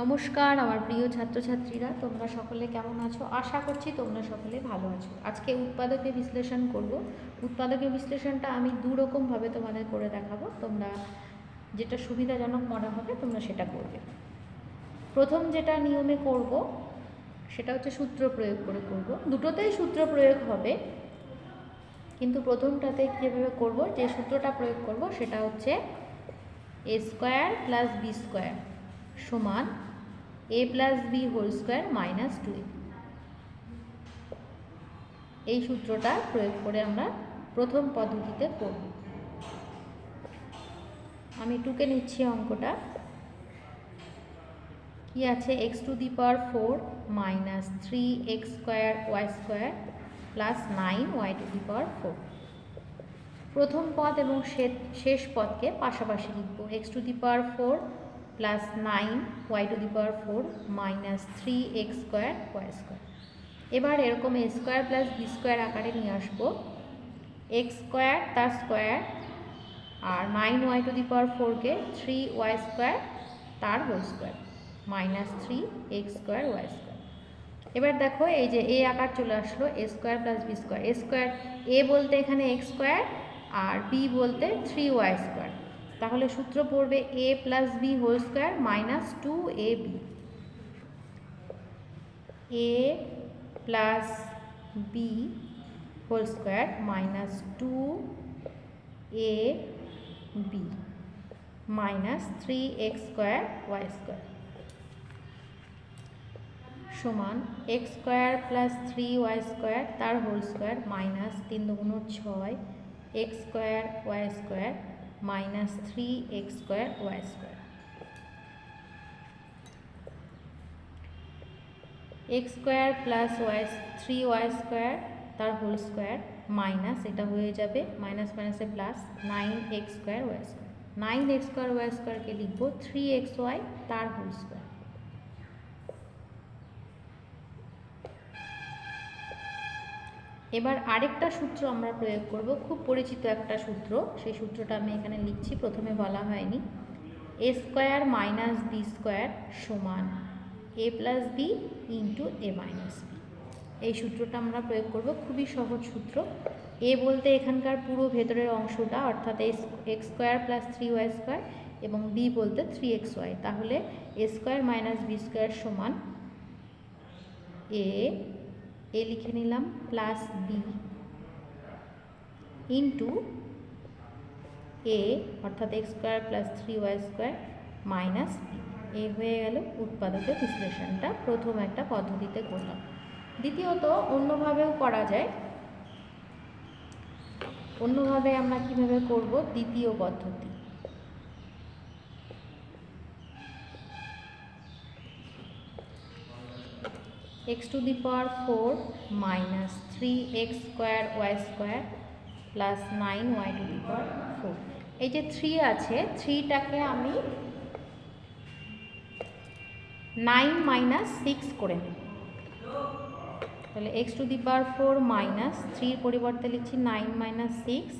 নমস্কার, আমার প্রিয় ছাত্রছাত্রীরা, তোমরা সকলে কেমন আছো? আশা করছি তোমরা সকলে ভালো আছো। আজকে উৎপাদকে বিশ্লেষণ করব। উৎপাদকে বিশ্লেষণটা আমি দু রকমভাবে তোমাদের করে দেখাবো। তোমরা যেটা সুবিধাজনক মনে হবে, তোমরা সেটা করবে। প্রথম যেটা নিয়মে করব, সেটা হচ্ছে সূত্র প্রয়োগ করে করব। দুটোতেই সূত্র প্রয়োগ হবে, কিন্তু প্রথমটাতে কীভাবে করব, যে সূত্রটা প্রয়োগ করব, সেটা হচ্ছে A square plus B square সমান A plus B whole square minus two এই সূত্রটা প্রয়োগ করে আমরা প্রথম পদ্ধতিতে করব। আমি টুকে নিচ্ছি অঙ্কটা। কি আছে? X to the power four minus three x square y square plus nine y to the power four প্রথম পদ এবং শেষ পদকে পাশাপাশি লিখব। X to the power four plus nine y to the power four minus three x square y square এবার এরকম A square plus B square আকারে নিয়ে আসব। এক্স স্কোয়ার তার square R nine y to the power ফোরকে three y square তার whole square minus three x square y square এবার দেখো এই যে এ আকার চলে আসলো A square plus B square A square A বলতে এখানে এক্স স্কোয়ার আর বি বলতে থ্রি ওয়াই স্কোয়ার তাহলে সূত্র পড়বে A plus B whole square minus two A B A plus B whole square minus two A B minus three x square y square সমান x square plus three y square তার whole square minus তিন দুগুণ ছয় x square y square minus three x square y square x square plus y three y square তার whole square minus এটা হয়ে যাবে minus মাইনাসে plus nine x square y square nine x square y স্কোয়ারকে লিখব three x y তার whole square এবার আরেকটা সূত্র আমরা প্রয়োগ করব। খুব পরিচিত একটা সূত্র। সেই সূত্রটা আমি এখানে লিখছি। প্রথমে বলা হয়নি। A square minus B square সমান A plus B into A minus B. এই সূত্রটা আমরা প্রয়োগ করব। খুবই সহজ সূত্র। এ বলতে এখানকার পুরো ভেতরের অংশটা, অর্থাৎ x square plus three y square এবং বি বলতে থ্রি এক্স ওয়াই। তাহলে A square minus B square সমান এ এ লিখে নিলাম প্লাস বি ইন্টু এ অর্থাৎ x square plus three y square minus B A হয়ে গেল উৎপাদকের বিশ্লেষণটা। প্রথম একটা পদ্ধতিতে করলাম। দ্বিতীয়ত, অন্যভাবেও করা যায়। অন্যভাবে আমরা কীভাবে করব? দ্বিতীয় পদ্ধতি। X to the power four minus three x square y square plus nine y to the power four এই যে থ্রি আছে থ্রিটাকে আমি নাইন মাইনাস সিক্স করে তাহলে x to the power four minus থ্রির পরিবর্তে লিখছি nine minus six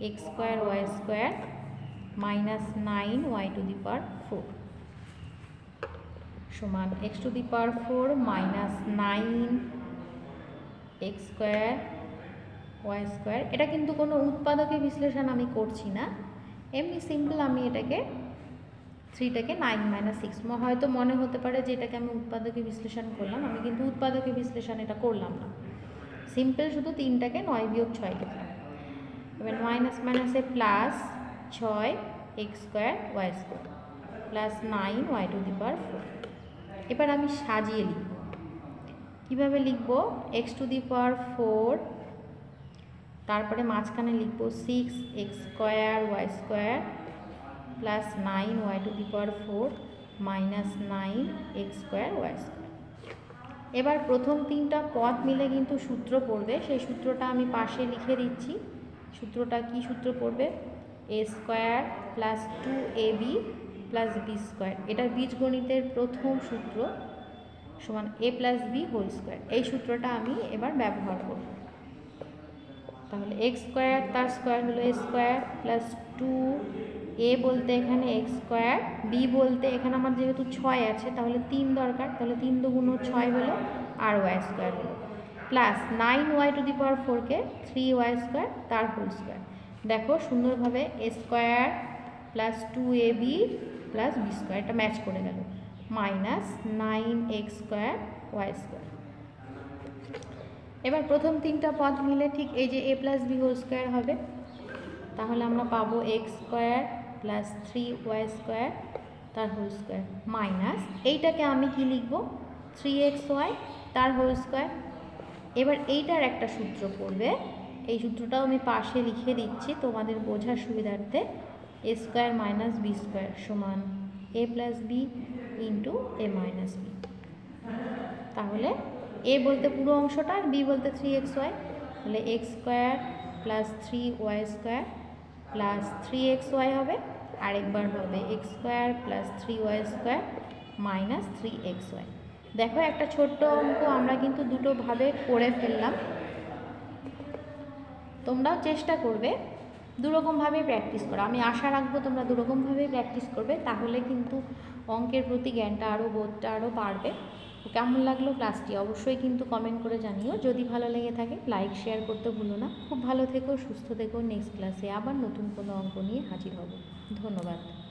x square y square minus nine y to the power four সমান x to the power four minus nine x square y square এটা কিন্তু কোনো উৎপাদকের বিশ্লেষণ আমি করছি না। এমনি সিম্পল আমি এটাকে থ্রিটাকে নাইন মাইনাস সিক্স হয়তো মনে হতে পারে যে এটাকে আমি উৎপাদকে বিশ্লেষণ করলাম। আমি কিন্তু উৎপাদকে বিশ্লেষণ এটা করলাম না। সিম্পল শুধু তিনটাকে নয় বিয়োগ ছয় লিখলাম এবার মাইনাস মাইনাসে প্লাস ছয় x square y square plus nine y to the power four এবার আমি সাজিয়ে লিখব। কীভাবে লিখব? X to the power four তারপরে মাঝখানে লিখব six x square y square plus nine y to the power four minus nine x square y square এবার প্রথম তিনটা পদ মিলে কিন্তু সূত্র পড়বে। সেই সূত্রটা আমি পাশে লিখে দিচ্ছি। সূত্রটা কি সূত্র পড়বে? A square plus two A B plus B square এটা বীজগণিতের প্রথম সূত্র সমান A plus B whole square এই সূত্রটা আমি এবার ব্যবহার করব। তাহলে এক্স স্কোয়ার তার স্কোয়ার হলো A square plus two A বলতে এখানে এক্স স্কোয়ার বি বলতে এখানে আমার যেহেতু ছয় আছে, তাহলে তিন দরকার। তাহলে তিন দুগুণ ছয় হলো আর ওয়াই স্কোয়ার হলো plus nine y to the power ফোরকে থ্রি ওয়াই স্কোয়ার তার হোল স্কোয়ার দেখো সুন্দরভাবে A square plus two A B plus B square এটা ম্যাচ করে গেল। Minus nine x square y square এবার প্রথম তিনটা পদ মিলে ঠিক এই যে A plus B whole square হবে। তাহলে আমরা পাবো x square plus three y square তার হোল স্কোয়ার মাইনাস এইটাকে আমি কি লিখব? থ্রি এক্স ওয়াই তার হোল স্কোয়ার এবার এইটার একটা সূত্র পড়বে। এই সূত্রটাও আমি পাশে লিখে দিচ্ছি তোমাদের বোঝার সুবিধার্থে। A square minus B square সমান A plus B into A minus B তাহলে এ বলতে পুরো অংশটা আর বি বলতে থ্রি এক্স ওয়াই তাহলে x square plus three y square plus three x y হবে। আরেকবার হবে x square plus three y square minus three x y দেখো একটা ছোট্ট অঙ্ক, আমরা কিন্তু দুটোভাবে করে ফেললাম। তোমরাও চেষ্টা করবে দুরকমভাবেই প্র্যাকটিস করো। আমি আশা রাখব তোমরা দুরকমভাবেই প্র্যাকটিস করবে, তাহলে কিন্তু অঙ্কের প্রতি জ্ঞানটা আরও বোধটা আরও বাড়বে। কেমন লাগল ক্লাসটি অবশ্যই কিন্তু কমেন্ট করে জানিও। যদি ভালো লেগে থাকে লাইক শেয়ার করতে ভুলো না। খুব ভালো থেকো, সুস্থ থেকো। নেক্সট ক্লাসে আবার নতুন কোনো অঙ্ক নিয়ে হাজির হব। ধন্যবাদ।